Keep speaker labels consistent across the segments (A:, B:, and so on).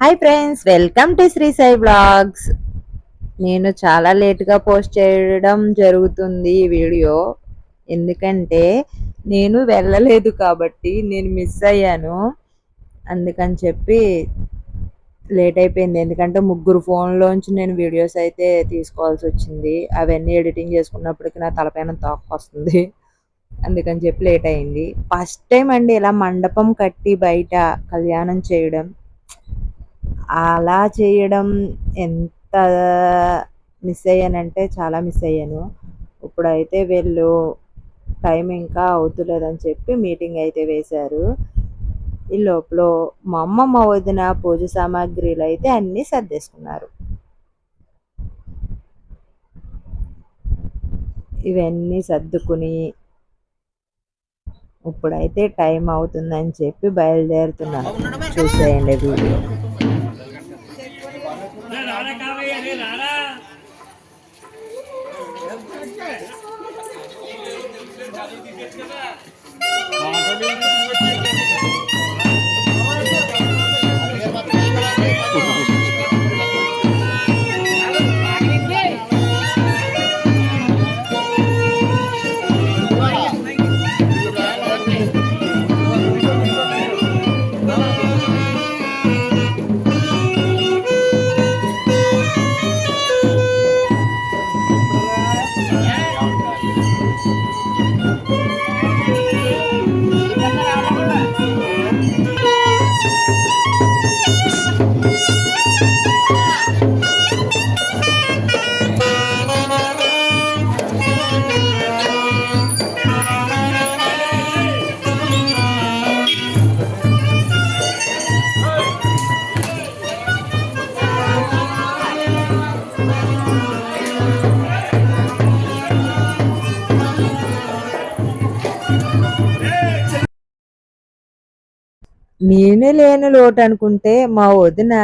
A: Hi friends welcome to Sri Sai vlogs నేను చాలా లేట్గా పోస్ట్ చేయడం జరుగుతుంది ఈ వీడియో ఎందుకంటే నేను వెళ్ళలేదు కాబట్టి నేను మిస్ అయ్యాను. అందుకని చెప్పి లేట్ అయిపోయింది. ఎందుకంటే ముగ్గురు ఫోన్లోంచి నేను వీడియోస్ అయితే తీసుకోవాల్సి వచ్చింది. అవన్నీ ఎడిటింగ్ చేసుకున్నప్పటికి నా తలపైన తోక వస్తుంది. అందుకని చెప్పి లేట్ అయింది. ఫస్ట్ టైం అండి ఇలా మండపం కట్టి బయట కళ్యాణం చేయడం. అలా చేయడం ఎంత మిస్ అయ్యానంటే చాలా మిస్ అయ్యాను. ఇప్పుడైతే వీళ్ళు టైం ఇంకా అవుతులేదని చెప్పి మీటింగ్ అయితే వేశారు. ఈ లోపల మా అమ్మమ్మ వదిన పూజ సామాగ్రిలు అయితే అన్నీ సర్దేసుకున్నారు. ఇవన్నీ సర్దుకుని ఇప్పుడైతే టైం అవుతుందని చెప్పి బయలుదేరుతున్నాను చూసేయండి వీడియో. 나라 Música నేను లేని లోటు అనుకుంటే మా వదిన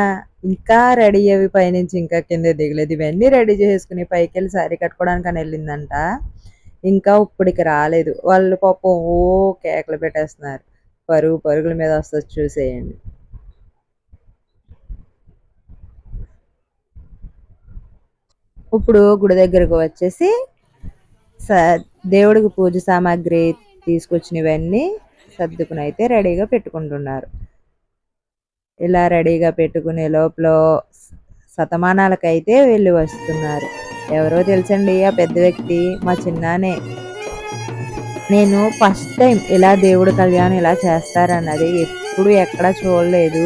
A: ఇంకా రెడీ అవి పైనుంచి ఇంకా కింద దిగలేదు. ఇవన్నీ రెడీ చేసుకుని పైకి వెళ్ళి శారీ కట్టుకోవడానికి అని వెళ్ళిందంట. ఇంకా ఇప్పటికి రాలేదు. వాళ్ళు పాపం ఓ కేకలు పెట్టేస్తున్నారు. పరుగు పరుగుల మీద వస్తుంది చూసేయండి. ఇప్పుడు గుడి దగ్గరకు వచ్చేసి దేవుడికి పూజ సామాగ్రి తీసుకొచ్చినవన్నీ సర్దుకుని అయితే రెడీగా పెట్టుకుంటున్నారు. ఇలా రెడీగా పెట్టుకునే లోపల శతమానాలకైతే వెళ్ళి వస్తున్నారు. ఎవరో తెలుసండి ఆ పెద్ద వ్యక్తి మా చిన్నానే. నేను ఫస్ట్ టైం ఇలా దేవుడు కళ్యాణం ఇలా చేస్తారన్నది ఎప్పుడు ఎక్కడ చూడలేదు.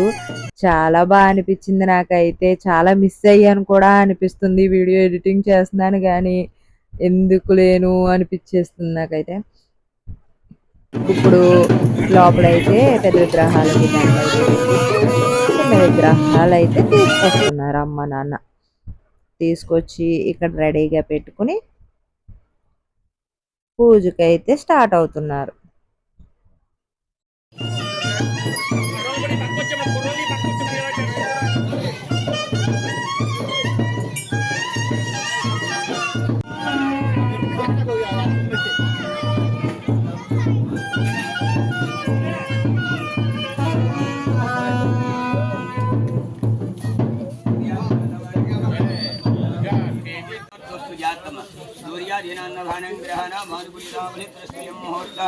A: చాలా బాగా అనిపించింది నాకైతే. చాలా మిస్ అయ్యాను కూడా అనిపిస్తుంది. వీడియో ఎడిటింగ్ చేస్తున్నాను కానీ ఎందుకు లేను అనిపించేస్తుంది నాకైతే. ఇప్పుడు లోపలైతే పెద్ద విగ్రహాలకి చిన్న విగ్రహాలు అయితే తీసుకొస్తున్నారు అమ్మ నాన్న. తీసుకొచ్చి ఇక్కడ రెడీగా పెట్టుకుని పూజకైతే స్టార్ట్ అవుతున్నారు.
B: सूर्याधीनान्नभानं ग्रहाणां मानुकुलीनामनित्रस्वयं मुहूर्ता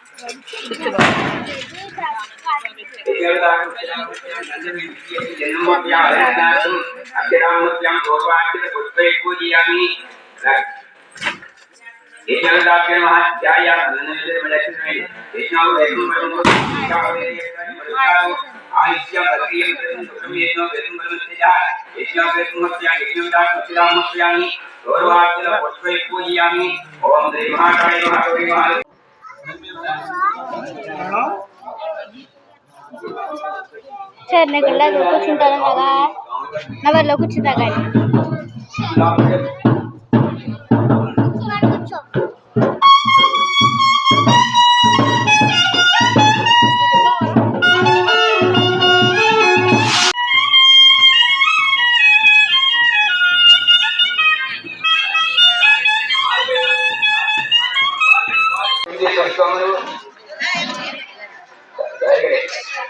B: जन्मभ्याम भगवान पुष्पे पूजयामि हे। जगदाभ्य नमः ध्याय नन्दनविजयमलक्ष्मी कृष्णौ वेदं वरं आयुष्यं भद्रियं कृतं येनो वेदं वरमत्यजा यज्ञं वेदं हत्या यज्ञं दातुलामस्यामि गौरवार्थिन पुष्पे पूजयामि ॐ देवाय नमः सर ने
C: गला को कुछ चिंता ना लगा
B: ना वाला कुछ चिंता कर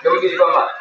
B: Thank you.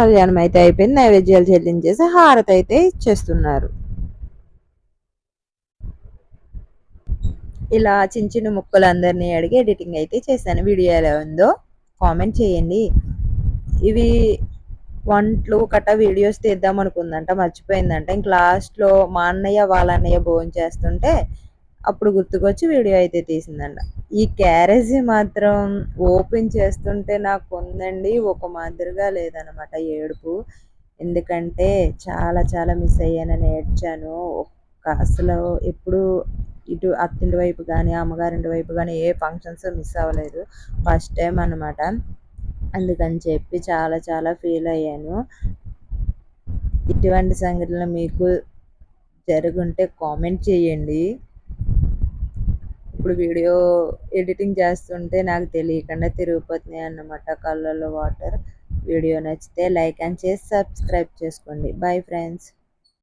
A: కళ్యాణం అయితే అయిపోయింది నైవేద్యాలు చెల్లించేసి హారతి అయితే ఇచ్చేస్తున్నారు. ఇలా చిన్న చిన్న ముక్కలు అందరినీ అడిగి ఎడిటింగ్ అయితే చేశాను. వీడియో ఎలా ఉందో కామెంట్ చేయండి. ఇవి వంటలు కట్ట వీడియోస్ తీద్దాం అనుకుందంట మర్చిపోయిందంట. ఇంక లాస్ట్లో మా అన్నయ్య వాళ్ళ అన్నయ్య భోజనం చేస్తుంటే అప్పుడు గుర్తుకొచ్చి వీడియో అయితే తీసిందంట. ఈ క్యారేజీ మాత్రం ఓపెన్ చేస్తుంటే నాకు ఉందండి ఒక మాదిరిగా లేదనమాట ఏడుపు. ఎందుకంటే చాలా చాలా మిస్ అయ్యానని ఏడ్చాను ఒక్క అసలు ఎప్పుడు ఇటు అత్తింటి వైపు కానీ అమ్మగారింటి వైపు కానీ ఏ ఫంక్షన్స్ మిస్ అవ్వలేదు. ఫస్ట్ టైం అనమాట అందుకని చెప్పి చాలా చాలా ఫీల్ అయ్యాను. ఇటువంటి సంఘటనలు మీకు జరుగుంటే కామెంట్ చేయండి. ఇప్పుడు వీడియో ఎడిటింగ్ చేస్తుంటే నాకు తెలియకుండా తిరిగిపోతున్నాయి అన్నమాట కళ్ళల్లో వాటర్. వీడియో నచ్చితే లైక్ అండ్ చేసి సబ్స్క్రైబ్ చేసుకోండి. Bye friends